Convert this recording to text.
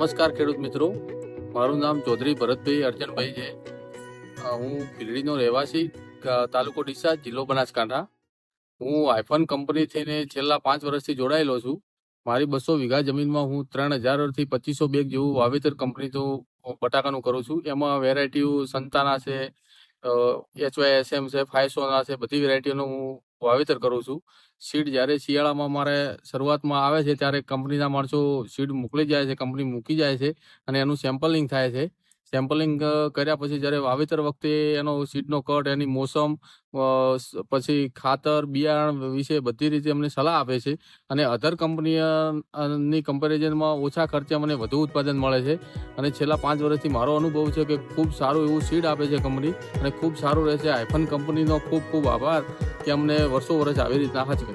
નમસ્કાર ખેડૂત મિત્રો. મારું નામ ચૌધરી ભરતભાઈ અર્જનભાઈ છે. હું ભીલડીનો રહેવાસી તાલુકો ડીસા, જિલ્લો બનાસકાંઠા. હું આઈફોન કંપની થઈને છેલ્લા પાંચ વર્ષથી જોડાયેલો છું. મારી બસો વીઘા જમીનમાં હું ત્રણ હજારથી પચીસો બેગ જેવું વાવેતર કંપની તો બટાકાનું કરું છું. એમાં વેરાયટીઓ સંતાના છે એચવાય એસએમ છે ફાયસોના છે, બધી વેરાયટીઓનું હું વાવેતર કરું છું. સીડ જ્યારે શિયાળામાં મારે શરૂઆતમાં આવે છે ત્યારે કંપનીના માણસો સીડ મોકલી જાય છે, કંપની મૂકી જાય છે અને એનું સેમ્પલિંગ થાય છે. સેમ્પલિંગ કર્યા પછી જ્યારે વાવેતર વખતે એનો સીડનો કટ, એની મોસમ પછી ખાતર, બિયારણ વિશે બધી રીતે અમને સલાહ આપે છે અને અધર કંપનીની કમ્પેરિઝનમાં ઓછા ખર્ચે મને વધુ ઉત્પાદન મળે છે. અને છેલ્લા પાંચ વર્ષથી મારો અનુભવ છે કે ખૂબ સારું એવું સીડ આપે છે કંપની અને ખૂબ સારું રહે છે આઈફોન કંપનીનો ખૂબ ખૂબ આભાર કે અમને વર્ષો વર્ષ આવી રીતના હાચવે